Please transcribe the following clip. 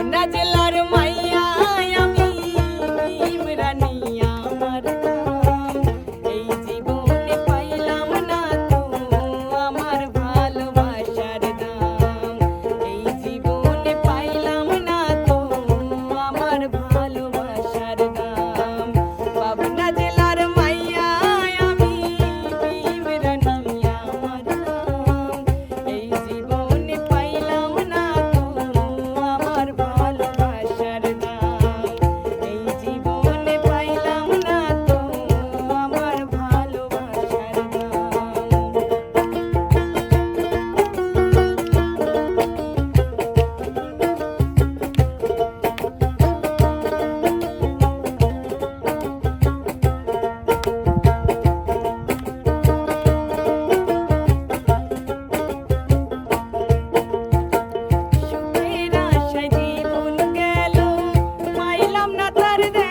পাবনা জেলার মাইয়া कर दे